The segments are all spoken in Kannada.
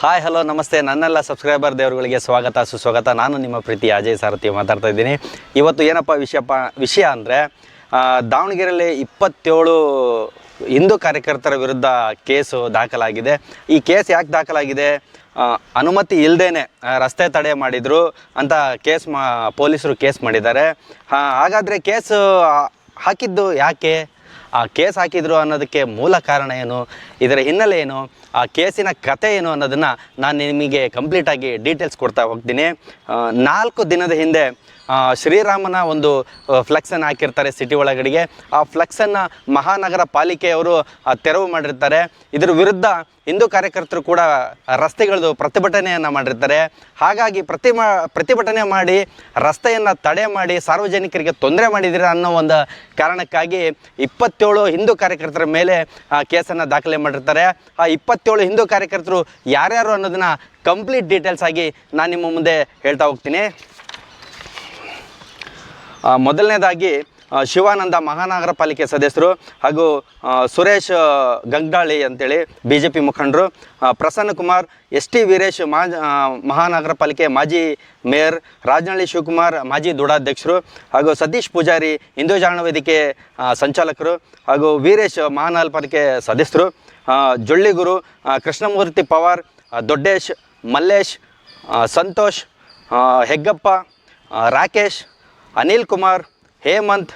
ಹಾಯ್ ಹಲೋ ನಮಸ್ತೆ. ನನ್ನೆಲ್ಲ ಸಬ್ಸ್ಕ್ರೈಬರ್ ದೇವರುಗಳಿಗೆ ಸ್ವಾಗತ, ಸುಸ್ವಾಗತ. ನಾನು ನಿಮ್ಮ ಪ್ರೀತಿ ಅಜಯ್ ಸಾರಥಿ ಮಾತಾಡ್ತಾ ಇದ್ದೀನಿ. ಇವತ್ತು ಏನಪ್ಪ ವಿಷಯಪ್ಪ ವಿಷಯ ಅಂದರೆ ದಾವಣಗೆರೆಯಲ್ಲಿ ಇಪ್ಪತ್ತೇಳು ಹಿಂದೂ ಕಾರ್ಯಕರ್ತರ ವಿರುದ್ಧ ಕೇಸು ದಾಖಲಾಗಿದೆ. ಈ ಕೇಸ್ ಯಾಕೆ ದಾಖಲಾಗಿದೆ? ಅನುಮತಿ ಇಲ್ಲದೇನೆ ರಸ್ತೆ ತಡೆ ಮಾಡಿದರು ಅಂತ ಕೇಸ್ ಮಾ, ಪೊಲೀಸರು ಕೇಸ್ ಮಾಡಿದ್ದಾರೆ. ಹಾಗಾದರೆ ಕೇಸು ಹಾಕಿದ್ದು ಯಾಕೆ? ಆ ಕೇಸ್ ಹಾಕಿದ್ರು ಅನ್ನೋದಕ್ಕೆ ಮೂಲ ಕಾರಣ ಏನು? ಇದರ ಹಿನ್ನೆಲೆ ಏನು? ಆ ಕೇಸಿನ ಕತೆ ಏನು ಅನ್ನೋದನ್ನು ನಾನು ನಿಮಗೆ ಕಂಪ್ಲೀಟಾಗಿ ಡೀಟೇಲ್ಸ್ ಕೊಡ್ತಾ ಹೋಗ್ತೀನಿ. ನಾಲ್ಕು ದಿನದ ಹಿಂದೆ ಶ್ರೀರಾಮನ ಒಂದು ಫ್ಲೆಕ್ಸನ್ನು ಹಾಕಿರ್ತಾರೆ ಸಿಟಿ ಒಳಗಡೆಗೆ. ಆ ಫ್ಲೆಕ್ಸನ್ನು ಮಹಾನಗರ ಪಾಲಿಕೆಯವರು ತೆರವು ಮಾಡಿರ್ತಾರೆ. ಇದರ ವಿರುದ್ಧ ಹಿಂದೂ ಕಾರ್ಯಕರ್ತರು ಕೂಡ ರಸ್ತೆಗಳದು ಪ್ರತಿಭಟನೆಯನ್ನು ಮಾಡಿರ್ತಾರೆ. ಹಾಗಾಗಿ ಪ್ರತಿ ಪ್ರತಿಭಟನೆ ಮಾಡಿ, ರಸ್ತೆಯನ್ನು ತಡೆ ಮಾಡಿ ಸಾರ್ವಜನಿಕರಿಗೆ ತೊಂದರೆ ಮಾಡಿದ್ದೀರಾ ಅನ್ನೋ ಒಂದು ಕಾರಣಕ್ಕಾಗಿ ಇಪ್ಪತ್ತೇಳು ಹಿಂದೂ ಕಾರ್ಯಕರ್ತರ ಮೇಲೆ ಆ, ಕೇಸನ್ನು ದಾಖಲೆ ಮಾಡಿರ್ತಾರೆ. ಆ ಇಪ್ಪತ್ತೇಳು ಹಿಂದೂ ಕಾರ್ಯಕರ್ತರು ಯಾರ್ಯಾರು ಅನ್ನೋದನ್ನ ಕಂಪ್ಲೀಟ್ ಡೀಟೇಲ್ಸ್ ಆಗಿ ನಾನು ನಿಮ್ಮ ಮುಂದೆ ಹೇಳ್ತಾ ಹೋಗ್ತೀನಿ. ಮೊದಲನೇದಾಗಿ ಶಿವಾನಂದ ಮಹಾನಗರ ಪಾಲಿಕೆ ಸದಸ್ಯರು ಹಾಗೂ ಸುರೇಶ್ ಗಂಗ್ಡಾಳಿ ಅಂತೇಳಿ ಬಿ ಜೆ ಪಿ ಮುಖಂಡರು ಪ್ರಸನ್ನ ಕುಮಾರ್ ಎಸ್ ಟಿ ವೀರೇಶ್ ಮಹಾನಗರ ಪಾಲಿಕೆ ಮಾಜಿ ಮೇಯರ್ ರಾಜನಹಳ್ಳಿ ಶಿವಕುಮಾರ್, ಮಾಜಿ ದುಡಾಧ್ಯಕ್ಷರು ಹಾಗೂ ಸತೀಶ್ ಪೂಜಾರಿ, ಹಿಂದೂ ಜಾಣ ವೇದಿಕೆ ಸಂಚಾಲಕರು ಹಾಗೂ ವೀರೇಶ್ ಮಹಾನಗರ ಪಾಲಿಕೆ ಸದಸ್ಯರು ಜೊಳ್ಳಿಗುರು ಕೃಷ್ಣಮೂರ್ತಿ ಪವಾರ್ ದೊಡ್ಡೇಶ್, ಮಲ್ಲೇಶ್ ಸಂತೋಷ್ ಹೆಗ್ಗಪ್ಪ ರಾಕೇಶ್, ಅನಿಲ್ ಕುಮಾರ್ ಹೇಮಂತ್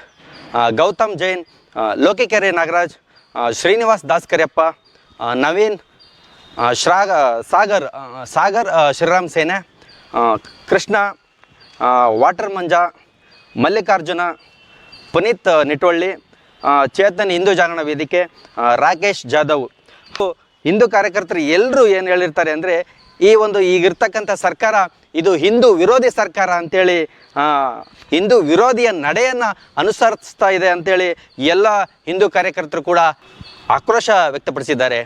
ಗೌತಮ್ ಜೈನ್ ಲೋಕಿಕೆರೆ ನಾಗರಾಜ್ ಶ್ರೀನಿವಾಸ್ ದಾಸ್ಕರ್ಯಪ್ಪ ನವೀನ್ ಶ್ರಾಗ, ಸಾಗರ್ ಸಾಗರ್ ಶ್ರೀರಾಮ್ ಸೇನೆ ಕೃಷ್ಣ ವಾಟರ್ ಮಂಜ, ಮಲ್ಲಿಕಾರ್ಜುನ, ಪುನೀತ್ ನಿಟೋಳ್ಳಿ ಚೇತನ್ ಹಿಂದೂ ಜಾಗರಣ ವೇದಿಕೆ ರಾಕೇಶ್ ಜಾಧವ್. ಹಿಂದೂ ಕಾರ್ಯಕರ್ತರು ಎಲ್ಲರೂ ಏನು ಹೇಳಿರ್ತಾರೆ ಅಂದರೆ ಈ ಒಂದು ಈಗಿರ್ತಕ್ಕಂಥ ಸರ್ಕಾರ, ಇದು ಹಿಂದೂ ವಿರೋಧಿ ಸರ್ಕಾರ ಅಂಥೇಳಿ ಹಿಂದೂ ವಿರೋಧಿಯ ನಡೆಯನ್ನು ಅನುಸರಿಸ್ತಾ ಇದೆ ಅಂಥೇಳಿ ಎಲ್ಲ ಹಿಂದೂ ಕಾರ್ಯಕರ್ತರು ಕೂಡ ಆಕ್ರೋಶ ವ್ಯಕ್ತಪಡಿಸಿದ್ದಾರೆ.